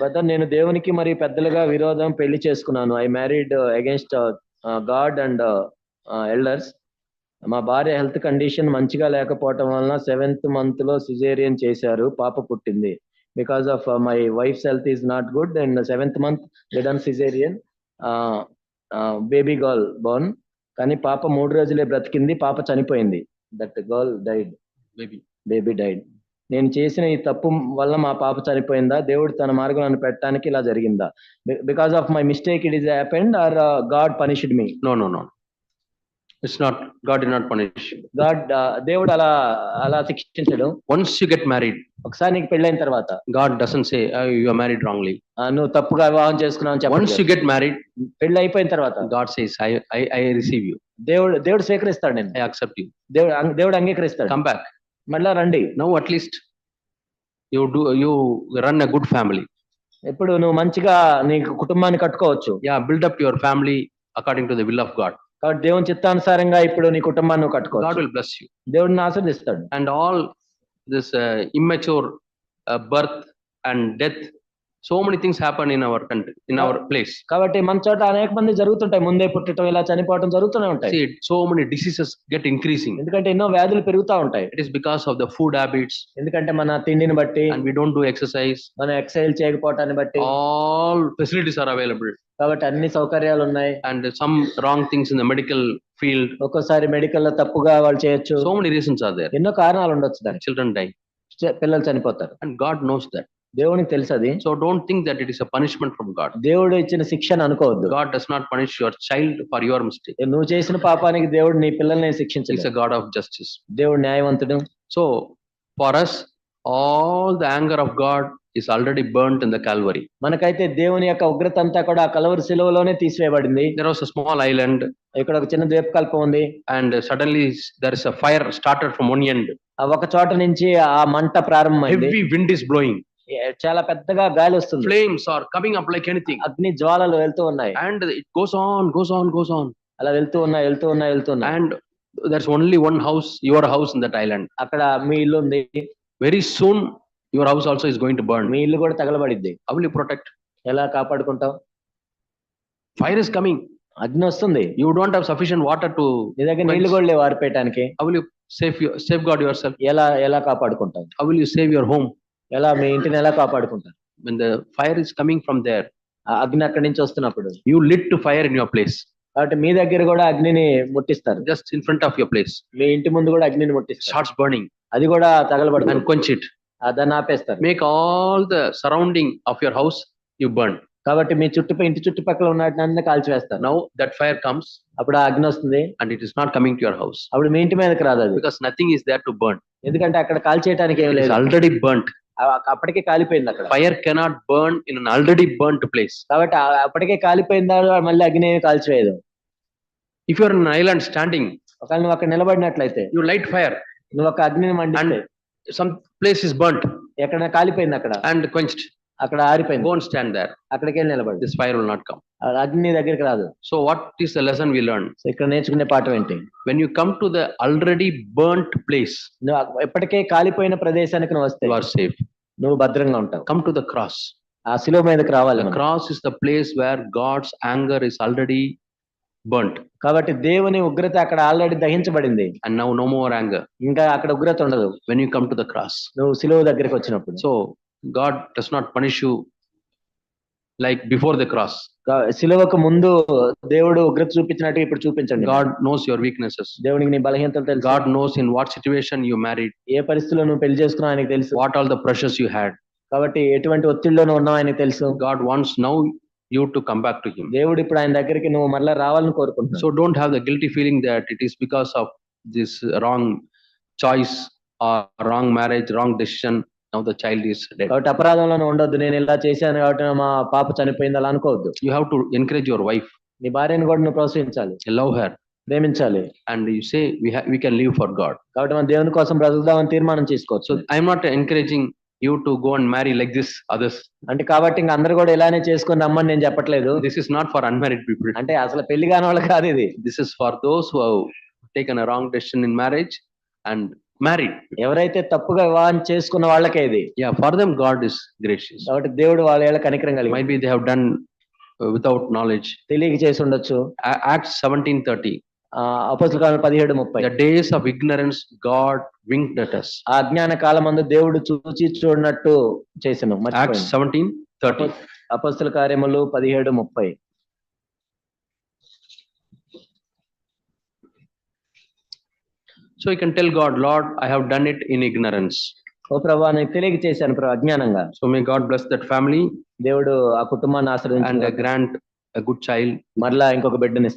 Brother నేను దేవునికి మరియు పెద్దలుగా విరోధం పెళ్ళి చేసుకున్నాను. I married against God and elders మా భార్య హెల్త్ కండిషన్ మంచిగా లేకపోవటం వలన సెవెంత్ మంత్లో సిజేరియన్ చేశారు. పాప పుట్టింది. Because of my wife's health is not good and seventh month done caesarean baby girl born కానీ పాప మూడు రోజులే బ్రతికింది. పాప చనిపోయింది. That girl died Baby. Baby died నేను చేసిన ఈ తప్పు వల్ల మా పాప చనిపోయిందా దేవుడు తన మార్గం నన్ను పెట్టడానికి ఇలా జరిగిందా because of my mistake it is happened or God punished me no. It's not, God did not punish you. God దేవుడు అలా అలా శిక్షించడు Once you get married, ఒకసారి నీకు పెళ్ళైన తర్వాత God doesn't say, oh, you are married wrongly. ఆ, నువ్వు తప్పుగా వివాహం చేసుకున్నావు అని you చెప్పండి get married, పెళ్ళి అయిపోయిన తర్వాత God says, I, I, I receive you. దేవుడు దేవుడు స్వీకరిస్తాడు నేను I accept you. దేవుడు దేవుడు అంగీకరిస్తాడు Come back. మళ్ళా రండి. నువ్వు at least you do you run a good family. ఇప్పుడు నువ్వు మంచిగా నీ కుటుంబాన్ని కట్టుకోవచ్చు. Yeah build up your family according to the will of God. కాబట్టి దేవుని చిత్తానుసారంగా ఇప్పుడు నీ కుటుంబాన్ని కట్టుకోవచ్చు. Will bless you. దేవుడిని ఆశీర్దిస్తాడు and all this immature birth and death so many things happen in our country in our place కాబట్టి మన చోట అనేక మంది జరుగుతుంటాయి. ముందే పుట్టడం ఇలా చనిపోవడం జరుగుతూనే ఉంటాయి. So many diseases get increasing ఎందుకంటే ఎన్నో వ్యాధులు పెరుగుతూ ఉంటాయి. It is because of the food habits ఎందుకంటే మన తిండిని బట్టి and we don't do exercise మన ఎక్సర్సైజ్ చేయకపోవటాన్ని బట్టి ఆల్ ఫెసిలిటీస్ ఆర్ అవైలబుల్ కాబట్టి అన్ని సౌకర్యాలు ఉన్నాయి. And some wrong things in the medical field ఒక్కోసారి మెడికల్లో తప్పుగా వాళ్ళు చేయొచ్చు. So many reasons are there ఎన్నో కారణాలు ఉండొచ్చు దాని చిల్డ్రన్ టైం పిల్లలు చనిపోతారు. అండ్ గాడ్ నోస్ దట్ దేవుడికి తెలుసు అది so don't think that it is a punishment from God దేవుడు ఇచ్చిన శిక్షను అనుకోవద్దు. God does not punish your child for your mistake నువ్వు చేసిన పాపానికి దేవుడు నీ పిల్లల్ని శిక్షించలేదు. గాడ్ ఆఫ్ జస్టిస్ దేవుడు న్యాయవంతుడు. So for us all the anger of God is already burn in the Calvary మనకైతే దేవుని యొక్క ఉగ్రత అంతా కూడా కలవరి సెలవులోనే తీసివేయబడింది. స్మాల్ ఐలాండ్ ఇక్కడ ఒక చిన్న ద్వీపకల్పం ఉంది. And suddenly there is a fire started from one ఒక చోట నుంచి ఆ మంట ప్రారంభమైంది. విండ్ ఇస్ బ్లోయింగ్ చాలా పెద్దగా గాలి వస్తుంది. Flames are coming up like anything అగ్ని జ్వాలలు వెళ్తూ ఉన్నాయి. And it goes on goes on goes on అలా వెళ్తూ ఉన్నాయి వెళ్తూ ఉన్నాయి వెళ్తూ ఉన్నాయి. And there's only one house your house in that island అక్కడ మీ ఇల్లు ఉంది. Very soon your house also is going to burn మీ ఇల్లు కూడా తగలబడింది అవిల్ ప్రొటెక్ట్ ఎలా కాపాడుకుంటాం ఫైర్ ఇస్ కమింగ్ అగ్ని వస్తుంది. You don't have sufficient water to నీ దగ్గర నీళ్ళు కూడా లేవు ఆరిపేయటానికి. How will you save safeguard yourself ఎలా ఎలా కాపాడుకుంటాం how will you save your home ఎలా మీ ఇంటిని ఎలా కాపాడుకుంటారు When the fire is coming from there, ఆ అగ్ని అక్కడి నుంచి వస్తున్నప్పుడు you lit to fire in your place, కాబట్టి మీ దగ్గర కూడా అగ్నిని ముట్టిస్తారు just in front of your place. మీ ఇంటి ముందు కూడా అగ్నిని ముట్టిస్తారు Starts burning అది కూడా తగలబడుతుంది and quench it. దాన్ని ఆపేస్తారు Make all the surrounding of your house, you burn. కాబట్టి మీ చుట్టూ ఇంటి చుట్టుపక్కల ఉన్నట్టు కాల్చివేస్తారు Now that fire comes అప్పుడు ఆ అగ్ని వస్తుంది and it is not coming to your house అప్పుడు మీ ఇంటి మీదకి రాదు because nothing is there to burn. ఎందుకంటే అక్కడ కాల్చేయటానికి ఏం లేదు already burnt. అప్పటికే కాలిపోయింది అక్కడ. Fire cannot burn in an already burn place కాబట్టి అప్పటికే కాలిపోయింది మళ్ళీ అగ్ని కాల్చలేదు. ఇఫ్ యువర్ ఐలాండ్ స్టాండింగ్ ఒకవేళ నువ్వు అక్కడ నిలబడినట్లయితే నువ్వు లైట్ ఫైర్ నువ్వు ఒక అగ్ని మండి సమ్ ప్లేస్ ఇస్ బర్న్ ఎక్కడ కాలిపోయింది అక్కడ. అండ్ కొంచెం అక్కడ ఆరిపోయింది. గోన్ స్టాండ్ దర్ అక్కడికి వెళ్ళి నిలబడి this fire will not come అగ్ని దగ్గరికి రాదు. So what is the lesson we learn ఇక్కడ నేర్చుకునే పాఠం ఏంటి? When you come to the already burn place ఎప్పటికే కాలిపోయిన ప్రదేశానికి వస్తే యు సేఫ్ నువ్వు భద్రంగా ఉంటావు. కమ్ టు ద క్రాస్ ఆ సిలువ మీదకి రావాలి cross is the place where God's anger is already burnt కాబట్టి దేవుని ఉగ్రత అక్కడ already దహించబడింది. And now no more anger ఇంకా అక్కడ ఉగ్రత ఉండదు. When you come to the cross నువ్వు సిలువ దగ్గరికి వచ్చినప్పుడు. So God does not punish you like before the cross సిలువకు ముందు దేవుడు ఉగ్రత చూపించినట్టు ఇప్పుడు చూపించండి. గాడ్ నోస్ యువర్ వీక్నెసెస్ దేవునికి నీ బలహీనతలు తెలుసు. God knows in what situation you married ఏ పరిస్థితుల్లో నువ్వు పెళ్ళి చేసుకున్నావు ఆయనకు తెలుసు. What all the pressures you had కాబట్టి ఎటువంటి ఒత్తిడిలోనూ ఉన్నావు ఆయనకు తెలుసు. God wants now you to come back to him దేవుడు ఇప్పుడు ఆయన దగ్గరికి నువ్వు మళ్ళీ రావాలని కోరుకుంటున్నా so don't have the guilty feeling that it is because of this wrong choice ఆ wrong marriage wrong decision now the child is dead కాబట్టి అపరాధంలోనే ఉండొద్దు. నేను ఇలా చేశాను కాబట్టి మా పాప చనిపోయింది అలా అనుకోవద్దు. You have to encourage your wife నీ భార్యని కూడా నువ్వు ప్రోత్సహించాలి. లవ్ హర్ ప్రేమించాలి. And you say we can live for God కాబట్టి మన దేవుని కోసం బ్రతుకుదాం తీర్మానం చేసుకోవచ్చు. I not encouraging you to go and marry like this others అంటే కాబట్టి ఇంకా అందరు కూడా ఇలానే చేసుకుని రమ్మని నేను చెప్పట్లేదు. This is not for unmarried people అంటే అసలు పెళ్ళి కాని వాళ్ళు కాదు ఇది. This is for those who taken a wrong decision in marriage and marry ఎవరైతే తప్పుగా వివాహం చేసుకున్న వాళ్ళకే ఇది. Yeah for them God is gracious కాబట్టి దేవుడు వాళ్ళ ఏళ్ళ కనికరం కలిగి may be they have done without knowledge తెలియక చేసి ఉండొచ్చు. యాక్ట్ 1730 అపోస్తలకాలం పదిహేడు ముప్పై. Days of ignorance God wink that us. ఆ అజ్ఞాన కాలమందు దేవుడు చూచి చూడనట్టు చేసను. యాక్ట్ థర్టీ అపస్తుల కార్యములు 1730 So you can tell God, Lord, I have done it in ignorance. ఓ ప్రభా నేను తెలియక చేశాను ప్రభా అజ్ఞానంగా So may God bless that family దేవుడు ఆ కుటుంబాన్ని and ఆశ్రయించి uh, grant a good child మరలా ఇంకొక బిడ్డని